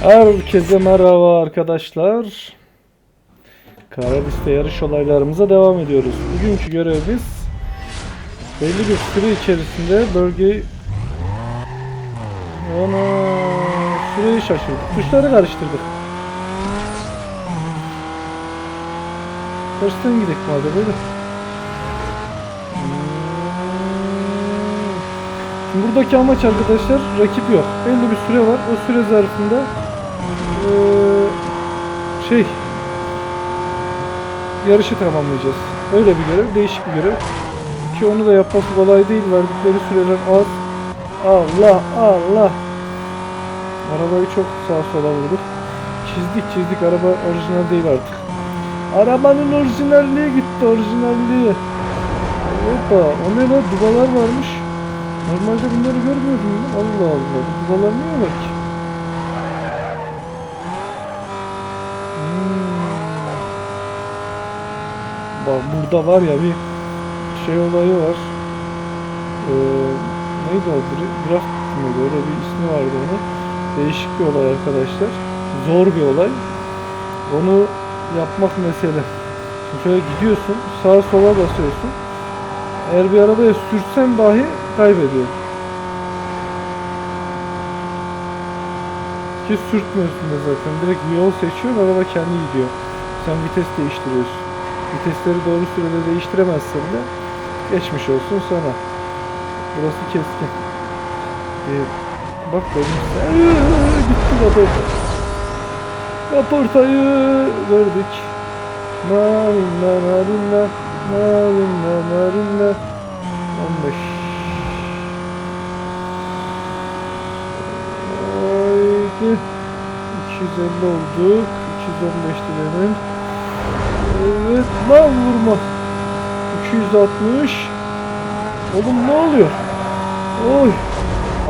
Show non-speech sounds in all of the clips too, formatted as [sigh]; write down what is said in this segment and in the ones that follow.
Herkese merhaba arkadaşlar. Karadis'te yarış olaylarımıza devam ediyoruz. Bugünkü görevimiz belli bir süre içerisinde bölgeyi Ana süreyi şaşırdık. Tuşları karıştırdık. Tersten gidelim madem öyle. Şimdi buradaki amaç arkadaşlar rakip yok. Belli bir süre var. O süre zarfında şey yarışı tamamlayacağız. Öyle bir görev, değişik bir görev. Ki onu da yapması kolay değil. Verdikleri süreler az. Allah Allah. Arabayı çok sağa sola vurduk. Çizdik çizdik araba orijinal değil artık. Arabanın orijinalliği gitti orijinalliği. Hoppa o ne lan dubalar varmış. Normalde bunları görmüyordum. Allah Allah dubalar niye var ki? Burada var ya bir şey olayı var. Ee, neydi o? Draft mıydı? Öyle bir ismi vardı onun. Değişik bir olay arkadaşlar. Zor bir olay. Onu yapmak mesele. Şimdi şöyle gidiyorsun, sağa sola basıyorsun. Eğer bir arabaya sürsen dahi kaybediyor. Ki sürtmüyorsun da zaten. Direkt yol seçiyorsun, araba kendi gidiyor. Sen vites değiştiriyorsun. Vitesleri doğru sürede değiştiremezsen de geçmiş olsun sana. Burası keskin. Ee, bak benim gitti kaporta. Kaportayı gördük. Narinna narinna narinna narinna 15 Haydi 250 olduk 215 dilerim Lan vurma 260 Oğlum ne oluyor? Oy.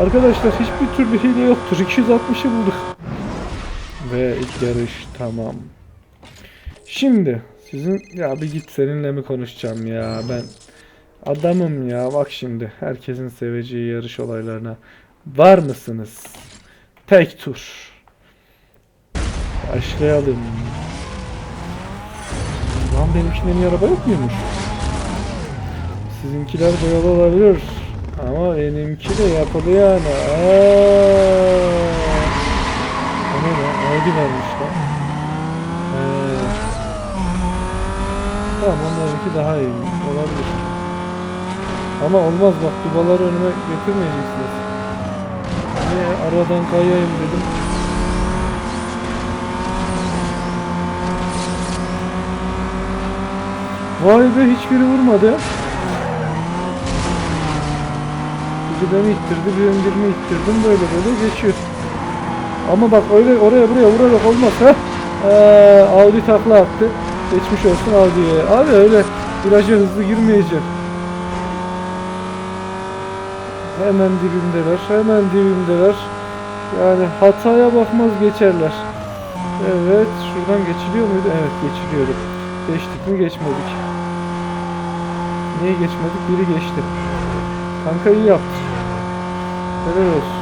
Arkadaşlar hiçbir türlü hile yoktur. 260'ı bulduk. Ve ilk yarış tamam. Şimdi sizin ya bir git seninle mi konuşacağım ya? Ben adamım ya. Bak şimdi herkesin seveceği yarış olaylarına var mısınız? Tek tur. Başlayalım. Lan benimkinde niye araba yok muymuş? Sizinkiler boyalı olabilir. Ama benimki de yapılı yani. Aa. O ne? Audi varmış lan. Ee, Tamam onlarınki daha iyi olabilir. Ama olmaz bak dubaları önüme getirmeyeceksiniz. Niye aradan kayayım dedim. Vay be hiçbiri vurmadı. Biri beni ittirdi, bir birini ittirdim böyle böyle geçiyor. Ama bak öyle oraya buraya vurarak olmaz. Ee, Audi takla attı. Geçmiş olsun Audi'ye. Abi öyle viraja hızlı girmeyeceğim. Hemen dibimdeler, hemen dibimdeler. Yani hataya bakmaz geçerler. Evet, şuradan geçiliyor muydu? Evet, geçiliyordu. Geçtik mi? Geçmedik. Niye geçmedik? Biri geçti. Kanka iyi yaptı. Helal olsun.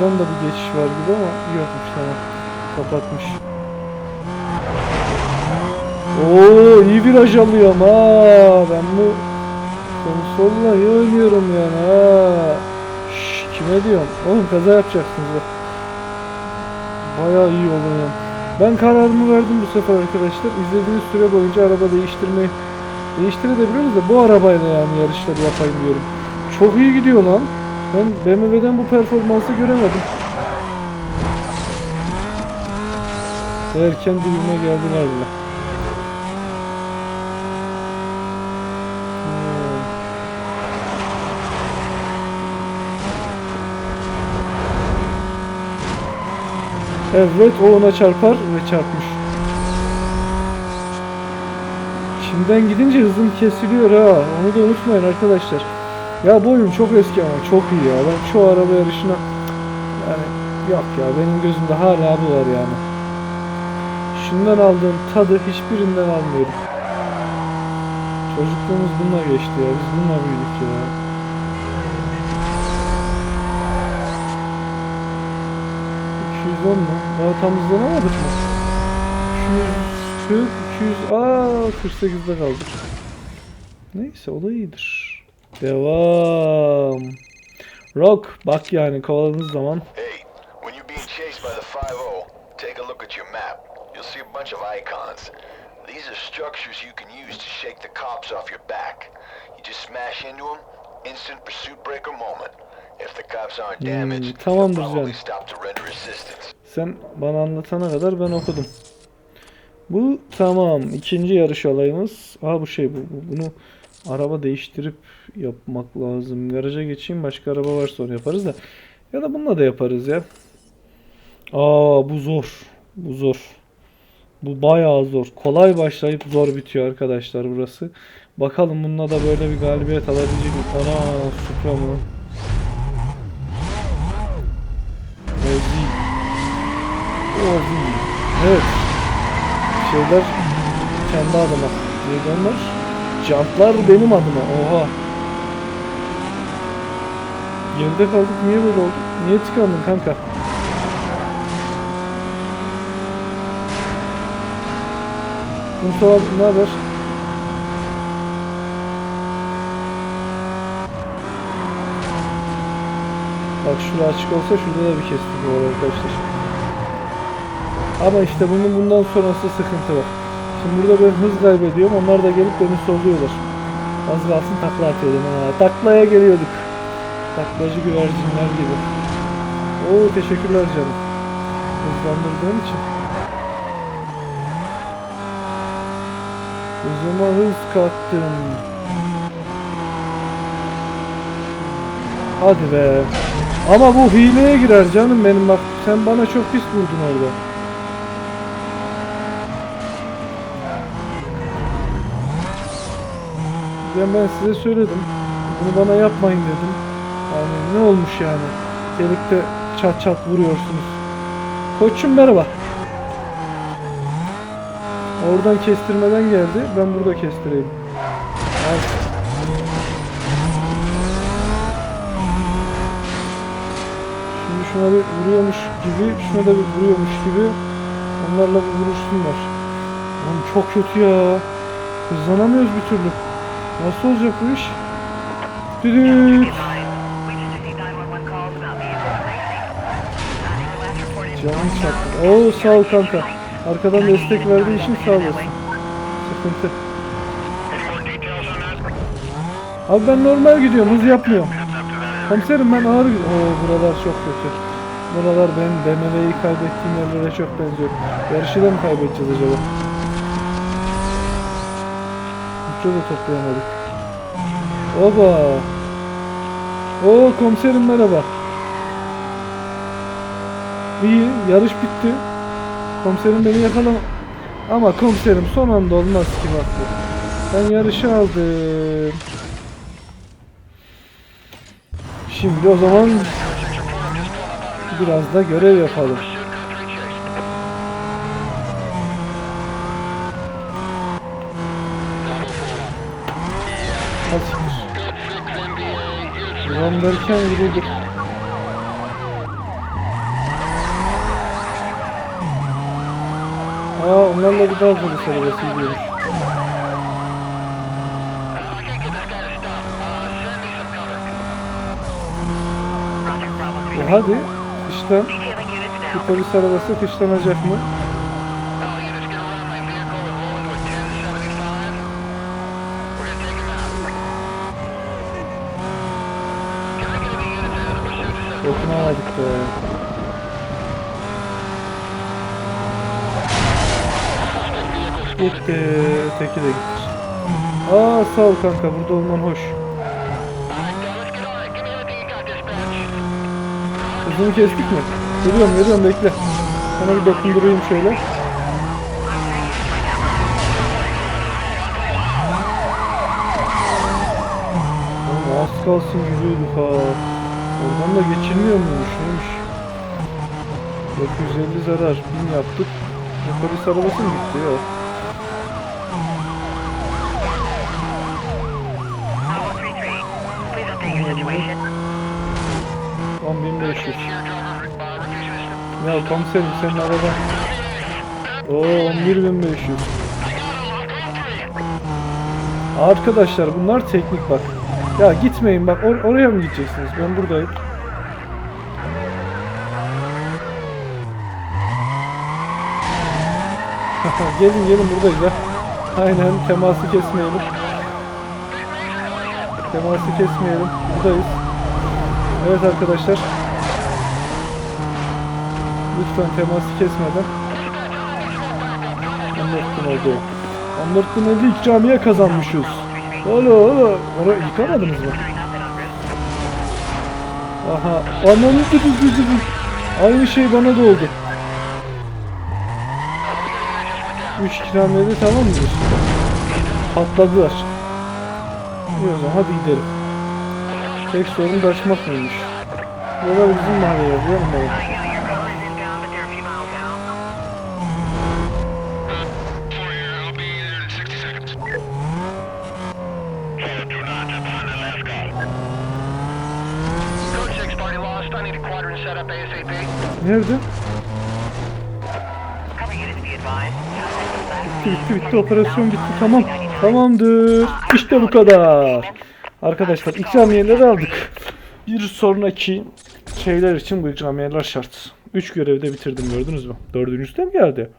Buradan da bir geçiş var gibi ama yokmuş tamam. Kapatmış. Oo iyi viraj alıyorum ha. Ben bu konsolla iyi oynuyorum yani ha. Kime diyorum? Oğlum kaza yapacaksınız bak. Bayağı iyi oluyorum. Ben kararımı verdim bu sefer arkadaşlar. İzlediğiniz süre boyunca araba değiştirmeyi değiştirebiliyoruz da bu arabayla yani yarışları yapayım diyorum. Çok iyi gidiyor lan. Ben BMW'den bu performansı göremedim. Erken dibime geldiler bile. Evet o ona çarpar ve çarpmış. Şimdiden gidince hızım kesiliyor ha. Onu da unutmayın arkadaşlar. Ya bu oyun çok eski ama çok iyi ya. Ben çoğu araba yarışına yani yok ya benim gözümde hala bu var yani. Şundan aldığım tadı hiçbirinden almıyorum. Çocukluğumuz bununla geçti ya. Biz bununla büyüdük ya. 110 mu? Daha tam hızlanamadık mı? 240, 200, aa 48'de kaldık. Neyse o da iyidir. Devam. Rock bak yani kovaladığınız zaman Hey, when you're being chased by the 5-0, take a look at your map. You'll see a bunch of icons. These are structures you can use to shake the cops off your back. You just smash into them, instant pursuit breaker moment. They'll tamamdır canım. sen bana anlatana kadar ben okudum. Bu tamam. ikinci yarış olayımız. Aa bu şey bu. bu- Bunu araba değiştirip yapmak lazım. Garaja geçeyim başka araba varsa sonra yaparız da. Ya da bununla da yaparız ya. Aa bu zor. Bu zor. Bu bayağı zor. Kolay başlayıp zor bitiyor arkadaşlar burası. Bakalım bununla da böyle bir galibiyet alabilecek mi? Ana Supra mı? Ozi. Ozi. Evet. Şeyler kendi adıma. Neydi onlar? Jantlar benim adıma. Oha. Geride kaldık. Niye böyle oldu? Niye tıkandın kanka? Abi ne haber? Bak şurada açık olsa şurada da bir kestik var arkadaşlar. Ama işte bunun bundan sonrası sıkıntı var. Şimdi burada ben hız kaybediyorum. Onlar da gelip beni solluyorlar. Az kalsın takla atıyordum ha. Taklaya geliyorduk. Taklacı güvercinler gibi. Oo teşekkürler canım. Hızlandırdığın için. Hızıma hız kattın. Hadi be. Ama bu hileye girer canım benim bak. Sen bana çok pis vurdun orada. Ben, ben size söyledim. Bunu bana yapmayın dedim. Yani ne olmuş yani? Gelip de çat çat vuruyorsunuz. Koçum merhaba. Oradan kestirmeden geldi. Ben burada kestireyim. Al. Şuna bir vuruyormuş gibi, şuna da bir vuruyormuş gibi onlarla bir vuruşsunlar. Oğlum çok kötü ya. Hızlanamıyoruz bir türlü. Nasıl olacak bu iş? Düdüt. Canım çaktı. Oo sağ ol kanka. Arkadan destek verdiği için sağ olasın. Sıkıntı. Abi ben normal gidiyorum, hız yapmıyorum. Komiserim ben ağır. Oo buralar çok kötü. Buralar benim BMW'yi kaybettiğim yerlere çok benziyor. Yarışı da mı kaybedeceğiz acaba? Nitro da toplayamadık. Oba. Oo komiserim merhaba. İyi yarış bitti. Komiserim beni yakalama. Ama komiserim son anda olmaz ki bak. Ben yarışı aldım. Şimdi o zaman biraz da görev yapalım. Hadi. Ulan derken vurulduk. Aa onlarla bir daha polis arabası hadi kıştan bir polis arabası kışlanacak mı? Dokunamadık be. Gitti. Teki de gitti. Aa sağ ol kanka burada olman hoş. Hızını kestik mi? Geliyorum geliyorum bekle. Sana bir dokundurayım şöyle. Az kalsın gidiyorduk ha. Oradan da geçilmiyor muymuş neymiş? 950 zarar 1000 yaptık. Bu polis arabası mı gitti ya? Situation. 10500. Ya komiserim senin araban. Oo 11500. Arkadaşlar bunlar teknik bak. Ya gitmeyin bak or- oraya mı gideceksiniz? Ben buradayım. [laughs] gelin gelin buradayız ya. Aynen teması kesmeyelim. Teması kesmeyelim. Buradayız. Evet arkadaşlar. Lütfen teması kesmeden. 14 bin oldu. 14 bin elli ikramiye kazanmışız. Alo alo. Orayı yıkamadınız mı? Aha. Ananı Aynı şey bana da oldu. 3 ikramiyede tamam mıdır? Patladılar. İyi hadi gidelim. Tek sorun kaçmak mıymış? Burada bizim mahalle yazıyor mu? Code 6 party lost. I need a quadrant set up ASAP. Nerede? Bitti bitti bitti operasyon bitti tamam. Tamamdır. İşte bu kadar. Arkadaşlar ikramiyeleri aldık. Bir sonraki şeyler için bu ikramiyeler şart. 3 görevde bitirdim gördünüz mü? Dördüncüsü de mi geldi?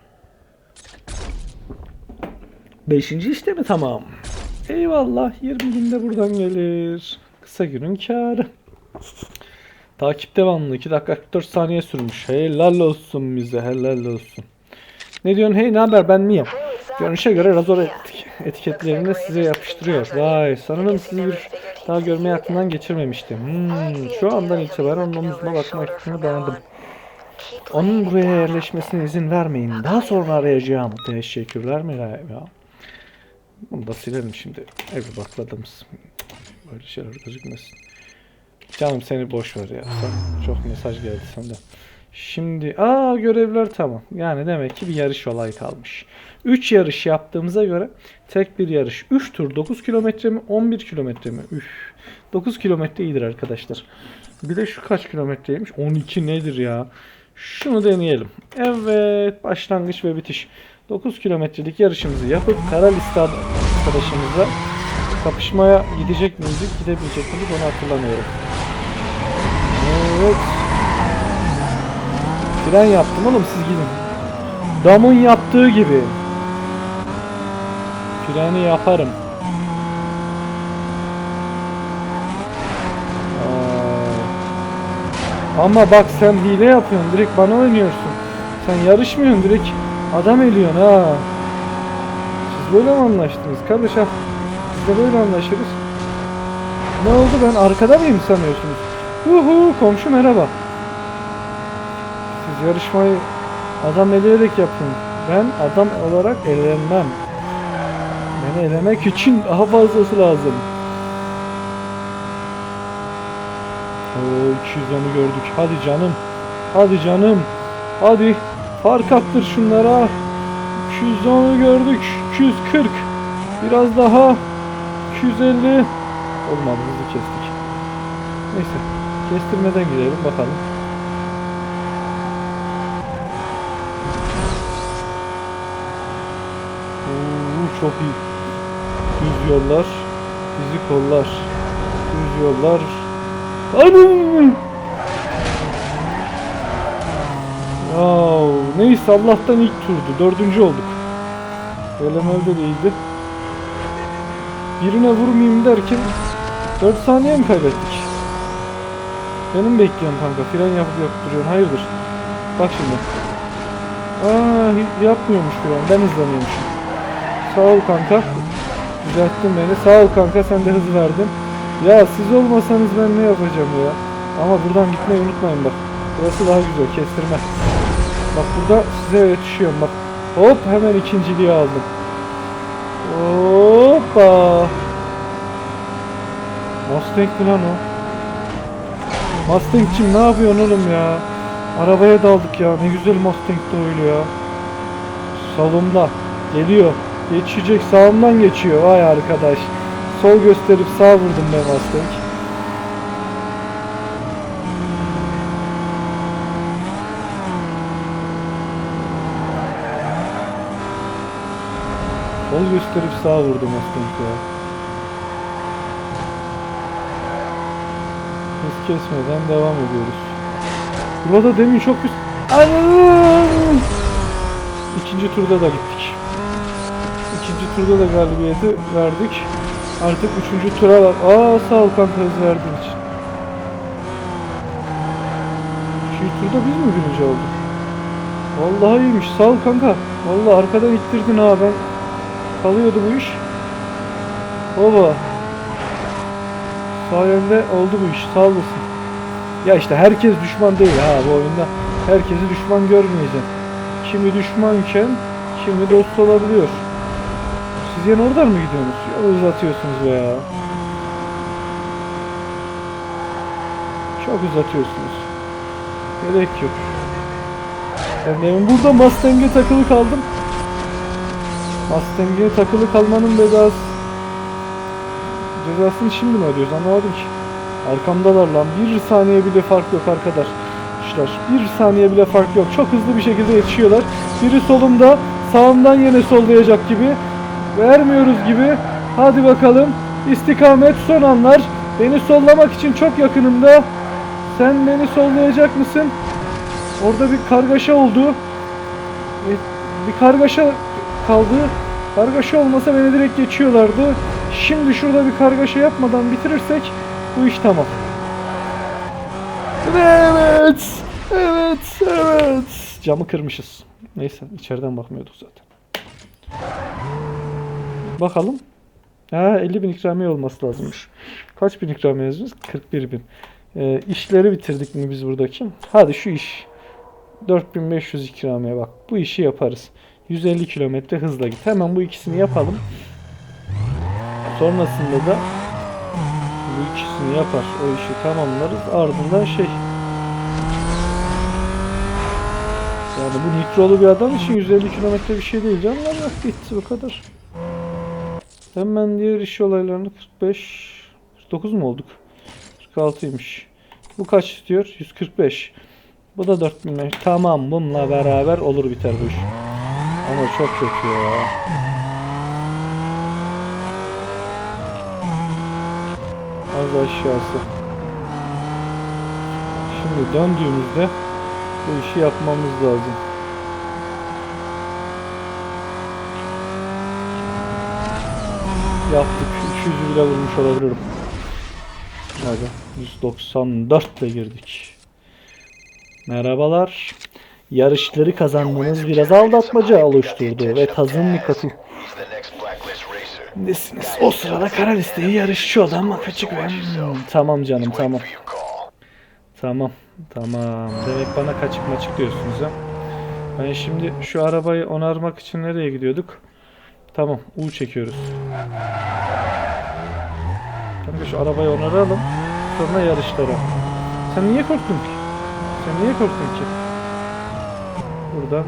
Beşinci işte mi tamam? Eyvallah 20 günde buradan gelir. Kısa günün kârı. Takip devamlı 2 dakika 44 saniye sürmüş. Helal olsun bize helal olsun. Ne diyorsun hey ne haber ben miyim? Görünüşe göre razor etik etiketlerini size yapıştırıyor. Vay sanırım sizi bir daha görmeye aklımdan geçirmemiştim. Hmm, şu andan itibaren onun omuzuna bakma hakkını dayandım. Onun buraya yerleşmesine izin vermeyin. Daha sonra arayacağım. Teşekkürler mi ya? Bunu da silelim şimdi. Evi bakladığımız. Böyle şeyler gözükmesin. Canım seni boş ver ya. Sen, çok mesaj geldi senden. Şimdi aa görevler tamam. Yani demek ki bir yarış olay kalmış. 3 yarış yaptığımıza göre tek bir yarış. 3 tur 9 kilometre mi 11 kilometre mi? Üf. 9 kilometre iyidir arkadaşlar. Bir de şu kaç kilometreymiş? 12 nedir ya? Şunu deneyelim. Evet başlangıç ve bitiş. 9 kilometrelik yarışımızı yapıp kara liste arkadaşımızla kapışmaya gidecek miydik, gidebilecek miydik onu hatırlamıyorum. Evet. Fren yaptım oğlum siz gidin. Damın yaptığı gibi. Freni yaparım. Ama bak sen hile yapıyorsun. Direkt bana oynuyorsun. Sen yarışmıyorsun. Direkt adam eliyorsun ha. Siz böyle mi anlaştınız? Kardeş ha. Biz de böyle anlaşırız. Ne oldu ben arkada mıyım sanıyorsunuz? Uhu komşu merhaba. Siz yarışmayı adam eleyerek yapın. Ben adam olarak elenmem. Beni için daha fazlası lazım. Oo 210'u gördük. Hadi canım. Hadi canım. Hadi. Fark attır şunlara. 210'u gördük. 240. Biraz daha. 250. Olmadı hızlı kestik. Neyse. Kestirmeden gidelim bakalım. Oo, çok iyi. Düz yollar. Bizi kollar. Düz yollar. Anam! Wow, neyse Allah'tan ilk turdu. Dördüncü olduk. Elemelde değildi. Birine vurmayayım derken 4 saniye mi kaybettik? Benim bekliyorum kanka. Fren yapıp yapıp duruyorsun. Hayırdır? Bak şimdi. Aa yapmıyormuş fren. Ben hızlanıyormuşum. Sağ ol kanka. Düzelttin beni. Sağ ol kanka sen de hız verdin. Ya siz olmasanız ben ne yapacağım ya? Ama buradan gitmeyi unutmayın bak. Burası daha güzel. Kestirme. Bak burada size yetişiyorum bak. Hop hemen ikinciliği aldım. Hoppa. Mustang mi lan o? Mustang'cim ne yapıyorsun oğlum ya? Arabaya daldık ya. Ne güzel Mustang'de öyle ya. Solumda. Geliyor. Yetişecek sağımdan geçiyor. Vay arkadaş. Sol gösterip sağ vurdum ben Mustang. Sol gösterip sağ vurdum Mustang ya. Hız kesmeden devam ediyoruz. Burada demin çok güzel... İkinci turda da gitti. Turda da galibiyeti verdik. Artık üçüncü tura var. Aa sağ ol kanka verdiğin için. Üçüncü turda biz mi birinci olduk? Vallahi iyiymiş. Sağ ol kanka. Vallahi arkadan ittirdin ha ben. Kalıyordu bu iş. Baba. Sayende oldu bu iş. Sağ olasın. Ya işte herkes düşman değil ha bu oyunda. Herkesi düşman görmeyeceksin. Kimi düşmanken kimi dost olabiliyor. Siz oradan mı gidiyorsunuz? Uzatıyorsunuz be ya. Çok uzatıyorsunuz. Gerek yok. Ben demin burada Mustang'e takılı kaldım. Mustang'e takılı kalmanın bedası cezasını şimdi mi ödüyoruz anlamadım ki. Arkamdalar lan. Bir saniye bile fark yok arkadaşlar. Bir saniye bile fark yok. Çok hızlı bir şekilde yetişiyorlar. Biri solumda, sağımdan yine sollayacak gibi. Vermiyoruz gibi. Hadi bakalım. İstikamet son anlar. Beni sollamak için çok yakınımda. Sen beni sollayacak mısın? Orada bir kargaşa oldu. E, Bir kargaşa kaldı. Kargaşa olmasa beni direkt geçiyorlardı. Şimdi şurada bir kargaşa yapmadan bitirirsek bu iş tamam. Evet. Evet. Evet. Camı kırmışız. Neyse içeriden bakmıyorduk zaten. Bakalım. Ha 50 bin ikramiye olması lazımmış. Kaç bin ikramiye yazıyoruz? 41 bin. Ee, işleri bitirdik mi biz buradaki? Hadi şu iş. 4500 ikramiye bak. Bu işi yaparız. 150 kilometre hızla git. Hemen bu ikisini yapalım. Sonrasında da bu ikisini yapar. O işi tamamlarız. Ardından şey yani bu nitrolu bir adam için 150 kilometre bir şey değil canlar. Bitti bu kadar. Hemen diğer iş olaylarını 45 49 mu olduk? 46'ymış. Bu kaç istiyor? 145. Bu da 4000. Tamam bununla beraber olur biter bu iş. Ama çok kötü ya. Az aşağısı. Şimdi döndüğümüzde bu işi yapmamız lazım. Yaptık. 300'ü bile vurmuş olabilirim. Hadi. 194 ile girdik. Merhabalar. Yarışları kazandınız biraz aldatmaca oluşturdu ve tazın racer. Nesiniz? O sırada kara listeye yarışçı olan açık ve Hmm, tamam canım tamam. Tamam. Tamam. Demek bana kaçık maçık diyorsunuz ha. Ben şimdi şu arabayı onarmak için nereye gidiyorduk? Tamam. U çekiyoruz. Kanka şu arabayı onaralım. Sonra yarışlara. Sen niye korktun ki? Sen niye korktun ki? Buradan.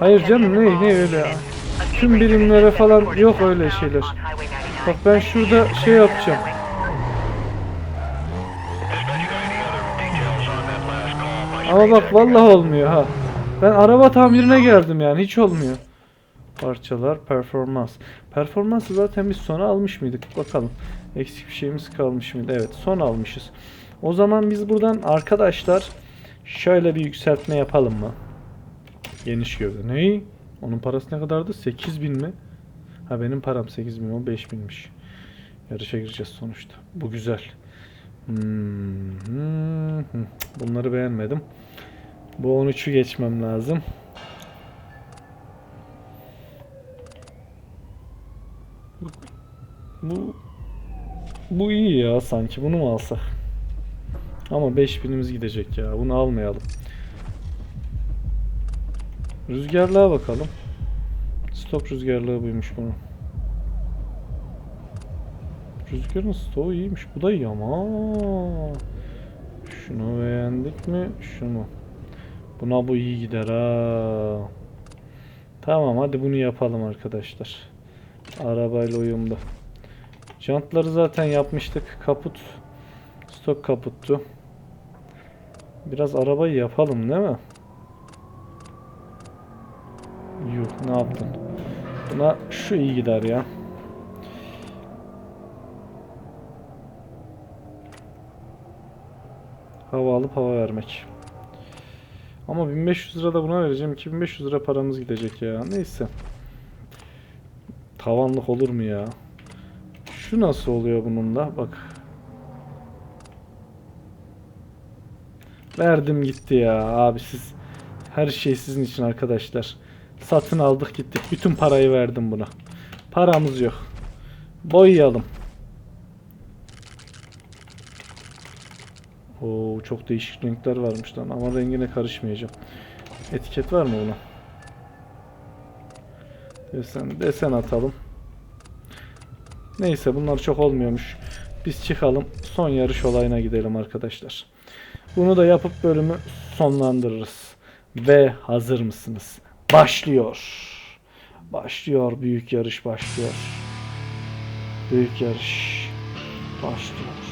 Hayır canım ne ne öyle ya. Tüm birimlere falan yok öyle şeyler. Bak ben şurada şey yapacağım. Ama bak vallahi olmuyor ha. Ben araba tamirine geldim yani hiç olmuyor. Parçalar, performans. Performansı zaten biz sona almış mıydık? Bakalım. Eksik bir şeyimiz kalmış mıydı? Evet son almışız. O zaman biz buradan arkadaşlar şöyle bir yükseltme yapalım mı? Geniş gövde. Ne? Onun parası ne kadardı? 8000 mi? Ha benim param 8000 o 5000'miş. Yarışa gireceğiz sonuçta. Bu güzel. Hmm, hmm, hmm. Bunları beğenmedim. Bu 13'ü geçmem lazım. Bu bu iyi ya sanki. Bunu mu alsak? Ama 5000'imiz gidecek ya. Bunu almayalım. Rüzgarlığa bakalım. Stop rüzgarlığı buymuş bunun. Rüzgarın stoğu iyiymiş. Bu da iyi ama. Şunu beğendik mi? Şunu. Buna bu iyi gider ha. Tamam hadi bunu yapalım arkadaşlar. Arabayla uyumlu. Jantları zaten yapmıştık. Kaput. Stok kaputtu. Biraz arabayı yapalım değil mi? Yuh ne yaptın? Buna şu iyi gider ya. Hava alıp hava vermek. Ama 1500 lira da buna vereceğim. 2500 lira paramız gidecek ya. Neyse. Tavanlık olur mu ya? Şu nasıl oluyor bununla? Bak. Verdim gitti ya. Abi siz her şey sizin için arkadaşlar. Satın aldık gittik. Bütün parayı verdim buna. Paramız yok. Boyayalım. Oo çok değişik renkler varmış lan ama rengine karışmayacağım. Etiket var mı buna? Desen, desen atalım. Neyse bunlar çok olmuyormuş. Biz çıkalım son yarış olayına gidelim arkadaşlar. Bunu da yapıp bölümü sonlandırırız. Ve hazır mısınız? Başlıyor. Başlıyor büyük yarış başlıyor. Büyük yarış başlıyor.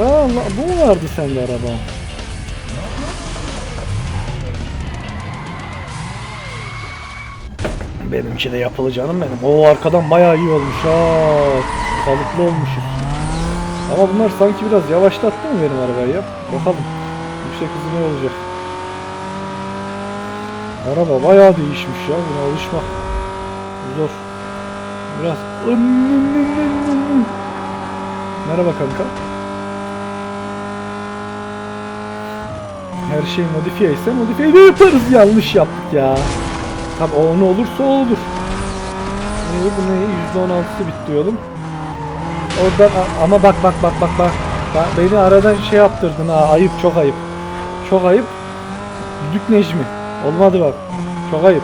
Aa, bu mu vardı sende araba? Benimki de yapılı canım benim. O arkadan bayağı iyi olmuş ha. Kalıplı olmuşuz. Ama bunlar sanki biraz yavaşlattı mı benim arabayı ya? Bakalım. Yüksek hızı ne olacak? Araba bayağı değişmiş ya. Buna alışmak zor. Biraz. Merhaba kanka. Her şey modifiye ise modifiye de yaparız. Yanlış yaptık ya. Tabi o ne olursa olur. Neyi bu neyi? %16'sı bitti yolum. Oradan ama bak bak bak bak. Bak, Beni aradan şey yaptırdın ha. Ayıp çok ayıp. Çok ayıp. Düdük Necmi. Olmadı bak. Çok ayıp.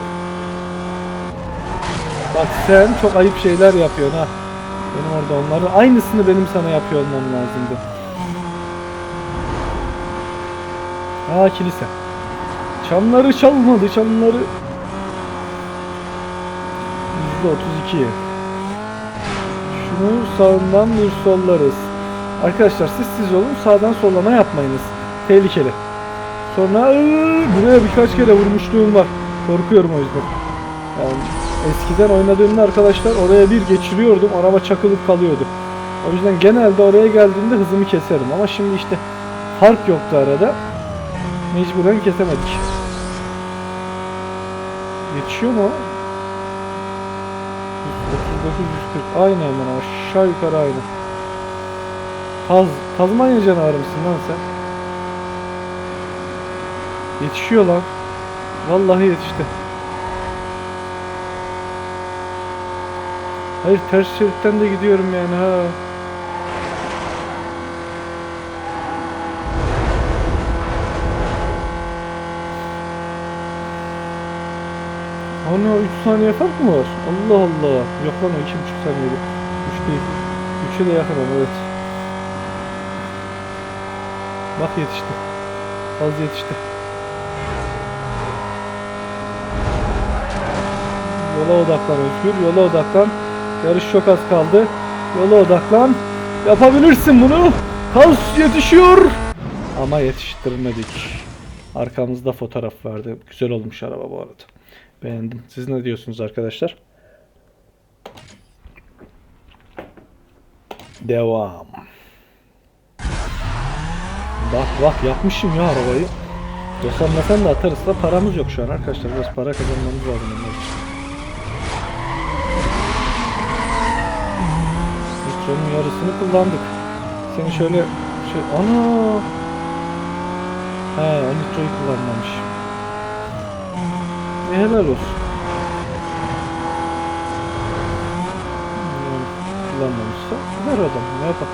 Bak sen çok ayıp şeyler yapıyorsun ha. Benim orada onların aynısını benim sana yapıyor olmam lazımdı. Aa kilise. Çanları çalmadı çanları. %32. Şunu sağından bir sollarız. Arkadaşlar siz siz olun sağdan sollama yapmayınız. Tehlikeli. Sonra ıı, buraya birkaç kere vurmuşluğum var. Korkuyorum o yüzden. Yani eskiden oynadığımda arkadaşlar oraya bir geçiriyordum. Araba çakılıp kalıyordu. O yüzden genelde oraya geldiğimde hızımı keserim. Ama şimdi işte fark yoktu arada. Mecburen kesemedik. Yetişiyor mu? o? 139 140 aynı hemen aşağı yukarı aynı. Taz, Tazmanya canavarı mısın lan sen? Yetişiyor lan. Vallahi yetişti. Hayır ters şeritten de gidiyorum yani ha. Ana 3 saniye fark mı var? Allah Allah. Yok lan o 2,5 saniyede. 3 değil. 3'e de yakın ama evet. Bak yetişti. Az yetişti. Yola odaklan Özgür. Yola odaklan. Yarış çok az kaldı. Yola odaklan. Yapabilirsin bunu. Kaos yetişiyor. Ama yetiştirmedik. Arkamızda fotoğraf vardı. Güzel olmuş araba bu arada. Beğendim. Siz ne diyorsunuz arkadaşlar? Devam. Bak bak yapmışım ya arabayı. Dosanmasan da atarız da paramız yok şu an arkadaşlar. Biraz para kazanmamız lazım bunlar için. Yarısını kullandık. Seni şöyle şey ana He o nitroyu kullanmamış. Helal olsun. Kullanmamışsa ver adam ne yapalım.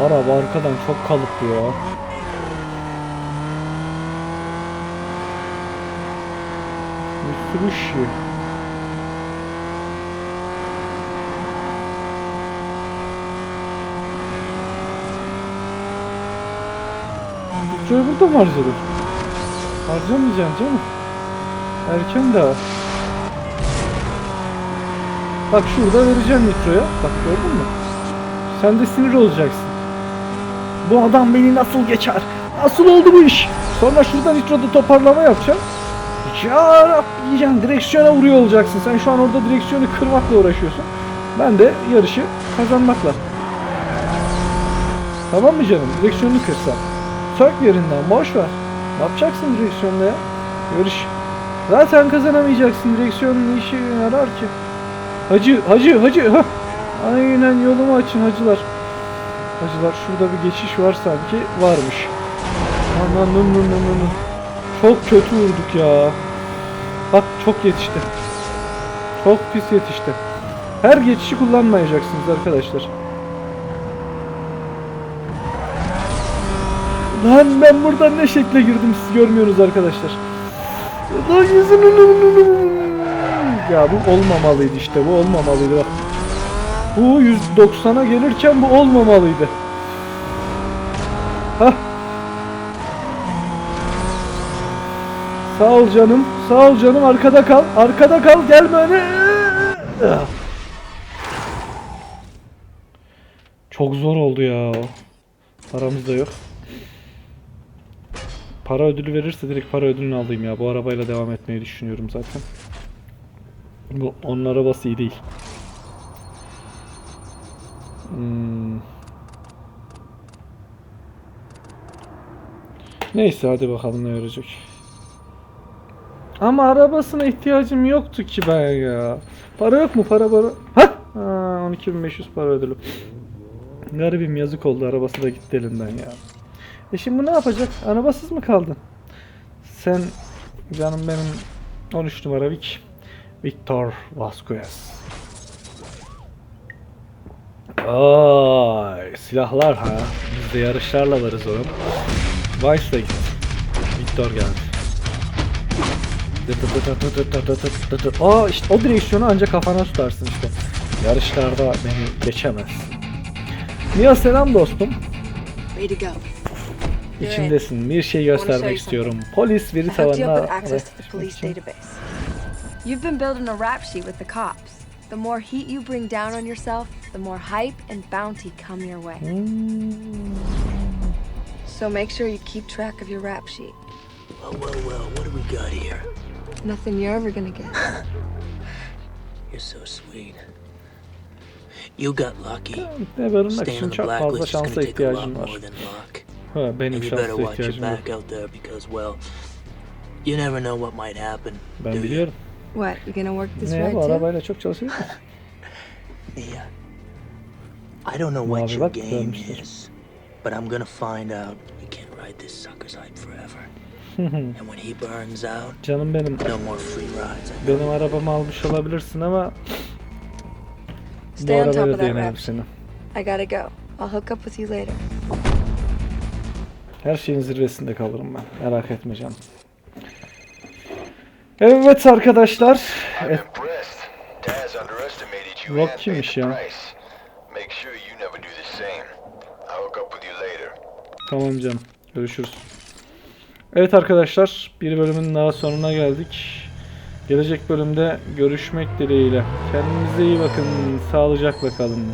Araba arkadan çok kalıplı ya. Bir sürü şey. Nitroyu burada mı harcadın? Harcamayacaksın canım. Erken daha. Bak şurada vereceğim nitroya. Bak gördün mü? Sen de sinir olacaksın. Bu adam beni nasıl geçer? Nasıl oldu bu iş? Sonra şurada nitroda toparlama yapacaksın. Ya Rabbi diyeceksin. Direksiyona vuruyor olacaksın. Sen şu an orada direksiyonu kırmakla uğraşıyorsun. Ben de yarışı kazanmakla. Tamam mı canım? Direksiyonu kırsa. Sök yerinden boş ver. Ne yapacaksın direksiyonda ya? Yarış. Zaten kazanamayacaksın. Direksiyonun işe yarar ki? Hacı, hacı, hacı. Hah. Aynen yolumu açın hacılar. Hacılar şurada bir geçiş var sanki. Varmış. Aman nın nın nın nın. Çok kötü vurduk ya. Bak çok yetişti. Çok pis yetişti. Her geçişi kullanmayacaksınız arkadaşlar. Lan ben buradan ne şekle girdim siz görmüyorsunuz arkadaşlar. Lan yüzünü Ya bu olmamalıydı işte bu olmamalıydı bak. Bu 190'a gelirken bu olmamalıydı. Hah. Sağ ol canım. Sağ ol canım. Arkada kal. Arkada kal. Gelme öne. Çok zor oldu ya. Paramız da yok. Para ödülü verirse direkt para ödülünü alayım ya. Bu arabayla devam etmeyi düşünüyorum zaten. Bu onun arabası iyi değil. Hmm. Neyse hadi bakalım ne verecek. Ama arabasına ihtiyacım yoktu ki ben ya. Para yok mu para para? Ha, 12.500 para ödülü. Garibim yazık oldu arabası da gitti elinden ya. E şimdi ne yapacak? Arabasız mı kaldın? Sen canım benim 13 numara Vic. Victor Vasquez. Ay silahlar ha. Biz de yarışlarla varız oğlum. Vice'la git. Victor geldi. Aa işte o direksiyonu ancak kafana tutarsın işte. Yarışlarda beni geçemezsin. Mia selam dostum. Way to go. İçindesin. Bir şey göstermek istiyorum. Polis veri I hooked you up tabanına... with access to the police database. You've been building a rap sheet with the cops. The more heat you bring down on yourself, the more hype and bounty come your way. Hmm. So make sure you keep track of your rap sheet. Well, well, well, what do we got here? Nothing you're ever gonna get. [laughs] You're so sweet. You got lucky. Ne barınmak Staying için on the çok blacklist is gonna take a lot ihtiyacım more than luck. Ha, benim And you better şansa watch your ihtiyacım yok. back out there because, well, you never know what might happen. do Ben you? biliyorum. What, you gonna work this Ne ride bu too? arabayla çok çalışıyor musun? [laughs] Yeah. I don't know what Mavi your bak, game is, but I'm gonna find out. You can't ride this sucker's hype forever. [laughs] and when he burns out, Canım benim. no more free rides. Benim arabamı almış olabilirsin ama bu Stay on top arabayla of that yenerim rap seni. I gotta go. I'll hook up with you later. Her şeyin zirvesinde kalırım ben. Merak etme canım. Evet arkadaşlar. I'm Et, impressed. Taz underestimated you Rock kimmiş ya? tamam canım. Görüşürüz. Evet arkadaşlar. Bir bölümün daha sonuna geldik. Gelecek bölümde görüşmek dileğiyle. Kendinize iyi bakın. Sağlıcakla kalın.